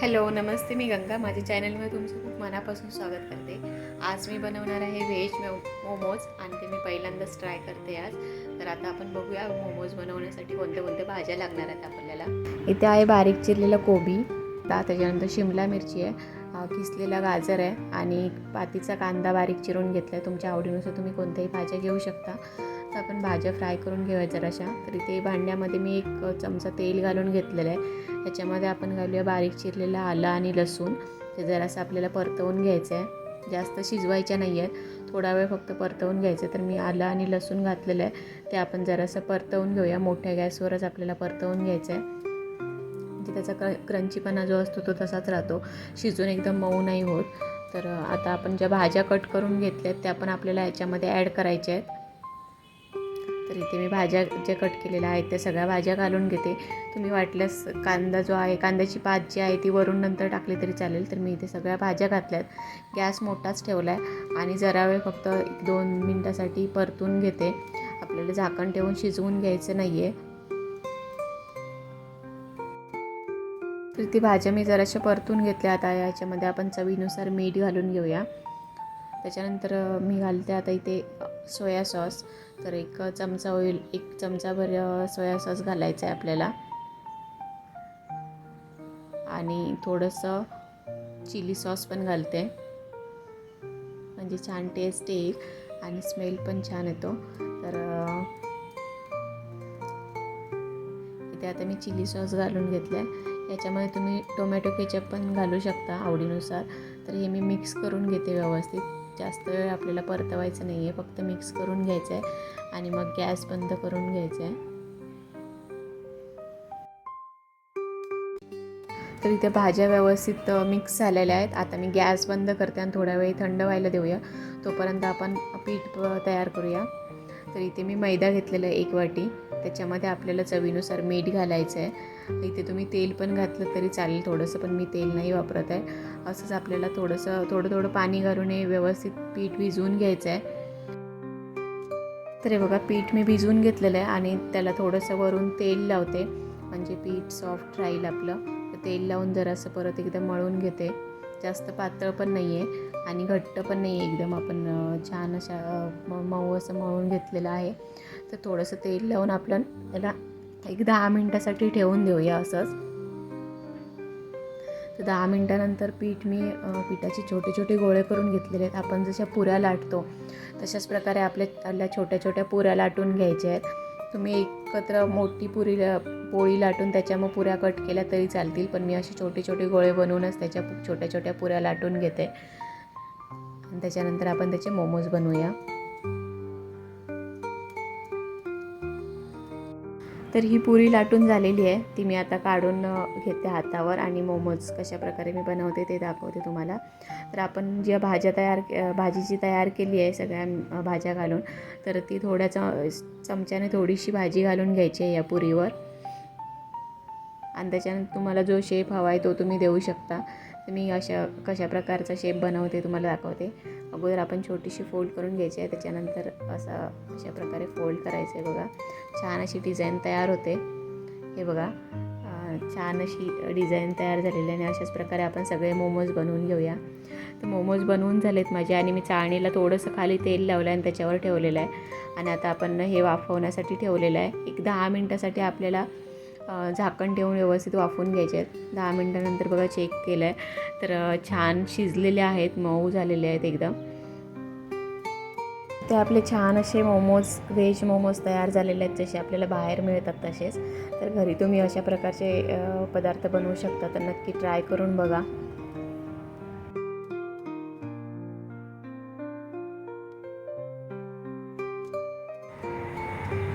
Hello नमस्ते मी गंगा. माझ्या चॅनलमध्ये तुमचं खूप मनापासून स्वागत करते. आज मी बनवणार आहे व्हेज मोमोज आणि ते मी पहिल्यांदाच ट्राय करते आज. तर आता आपण बघूया मोमोज बनवण्यासाठी कोणत्या कोणत्या भाज्या लागणार आहेत आपल्याला. इथे आहे बारीक चिरलेला कोबी त्याच्यानंतर शिमला मिरची आहे किसलेला गाजर आहे आणि पातीचा कांदा बारीक चिरून घेतला आहे तुमच्या आवडीनुसार तुम्ही कोणत्याही भाज्या घेऊ शकता. आपण भाज्या फ्राय करून घेऊया जराशा. तर इथे भांड्यामध्ये मी एक चमचा तेल घालून घेतलेलं आहे. त्याच्यामध्ये आपण घालूया बारीक चिरलेला आलं आणि लसूण. ते जरासं आपल्याला परतवून घ्यायचं आहे. जास्त शिजवायच्या नाही आहेत. थोडा वेळ फक्त परतवून घ्यायचं तर मी आलं आणि लसूण घातलेलं आहे. ते आपण जरासं परतवून घेऊया. मोठ्या गॅसवरच आपल्याला परतवून घ्यायचं आहे. म्हणजे त्याचा क्र क्रंचीपणा जो असतो तो तसाच राहतो. शिजून एकदम मऊ नाही होत. तर आता आपण ज्या भाज्या कट करून घेतल्या आहेत त्या पण आपल्याला याच्यामध्ये ॲड करायच्या आहेत. तर इथे मी भाज्या ज्या कट केलेल्या आहेत त्या सगळ्या भाज्या घालून घेते. तुम्ही वाटल्यास कांदा जो आहे कांद्याची पात जी आहे ती वरून नंतर टाकली तरी चालेल तर मी इथे सगळ्या भाज्या घातल्यात. गॅस मोठाच ठेवला आहे आणि जरा वेळ फक्त एक दोन मिनटासाठी परतून घेते. आपल्याला झाकण ठेवून शिजवून घ्यायचं नाही आहे तर ती भाज्या मी जराशा परतून घेतल्या. आता याच्यामध्ये आपण चवीनुसार मीठ घालून घेऊया. त्याच्यानंतर मी घालते आता इथे सोया सॉस. तर एक चमचा होईल एक चमचाभर सोया सॉस घालायचा आहे आपल्याला. आणि थोडंसं चिली सॉस पण घालते. म्हणजे छान टेस्ट येईल आणि स्मेल पण छान येतो. तर इथे आता मी चिली सॉस घालून घेतला आहे याच्यामध्ये तुम्ही टोमॅटो केचप पण घालू शकता आवडीनुसार. तर हे मी मिक्स करून घेते व्यवस्थित. जास्त वेळ आपल्याला परतवायचं नाही आहे. फक्त मिक्स करून घ्यायचं आहे आणि मग गॅस बंद करून घ्यायचा आहे. तर इथे भाज्या व्यवस्थित मिक्स झालेल्या आहेत. आता मी गॅस बंद करते आणि थोड्या वेळ थंड व्हायला देऊया. तोपर्यंत आपण पीठ तयार करूया. तर इथे मी मैदा घेतलेला आहे एक वाटी. त्याच्यामध्ये आपल्याला चवीनुसार मीठ घालायचं आहे. इथे तुम्ही तेल पण घातलं तरी चालेल थोडंसं पण मी तेल नाही वापरत आहे. असंच आपल्याला थोडंसं थोडं थोडं पाणी घालून हे व्यवस्थित पीठ भिजवून घ्यायचं आहे. तर हे बघा पीठ मी भिजवून घेतलेलं आहे आणि त्याला थोडंसं वरून तेल लावते. म्हणजे पीठ सॉफ्ट राहील आपलं. तेल लावून जरासं परत एकदा मळून घेते. जास्त पातळ पण नाही आहे आणि घट्ट पण नाही आहे एकदम. आपण छान अशा मऊ असं मळून घेतलेलं आहे. तर थोडंसं तेल लावून आपण त्याला एक दहा मिनटासाठी ठेवून देऊया असंच. तर दहा मिनटानंतर पीठ मी पिठाचे छोटे छोटे गोळे करून घेतलेले आहेत. आपण जशा पुऱ्या लाटतो तशाच प्रकारे आपल्या आपल्या छोट्या छोट्या पुऱ्या लाटून घ्यायच्या आहेत. तुम्ही एकत्र मोठी पुरी ला- पोळी लाटून त्याच्या मग पुऱ्या कट केल्या तरी चालतील पण मी असे छोटे छोटे गोळे बनवूनच त्याच्या छोट्या छोट्या पुऱ्या लाटून घेते. आणि त्याच्यानंतर आपण त्याचे मोमोज बनवूया. तर ही पुरी लाटून झालेली आहे. ती मी आता काढून घेते हातावर आणि मोमोज कशा प्रकारे मी बनवते ते दाखवते तुम्हाला. तर आपण ज्या भाज्या तयार भाजी जी तयार केली आहे सगळ्या भाज्या घालून तर ती थोड्या च चमच्याने थोडीशी भाजी घालून घ्यायची आहे या पुरीवर. आणि त्याच्यानंतर तुम्हाला जो शेप हवा आहे तो तुम्ही देऊ शकता. तर मी अशा कशा प्रकारचा शेप बनवते तुम्हाला दाखवते. अगोदर आपण छोटीशी फोल्ड करून घ्यायची आहे. त्याच्यानंतर असा अशा प्रकारे फोल्ड करायचं आहे बघा. छान अशी डिझाईन तयार होते. हे बघा. छान अशी डिझाईन तयार झालेली आणि अशाच प्रकारे आपण सगळे मोमोज बनवून घेऊया. तर मोमोज बनवून झालेत माझे आणि मी चाळणीला थोडंसं खाली तेल लावलं आहे आणि त्याच्यावर ठेवलेलं आहे. आणि आता आपण हे वाफवण्यासाठी ठेवलेलं आहे. एक दहा मिनटासाठी आपल्याला झाकण ठेवून व्यवस्थित वाफवून घ्यायचे. आहेत दहा मिनटानंतर बघा चेक केलं आहे तर छान शिजलेले आहेत मऊ झालेले आहेत एकदम. ते आपले छान असे मोमोज व्हेज मोमोज तयार झालेले आहेत जसे आपल्याला बाहेर मिळतात तसेच. तर घरी तुम्ही अशा प्रकारचे पदार्थ बनवू शकता. तर नक्की ट्राय करून बघा.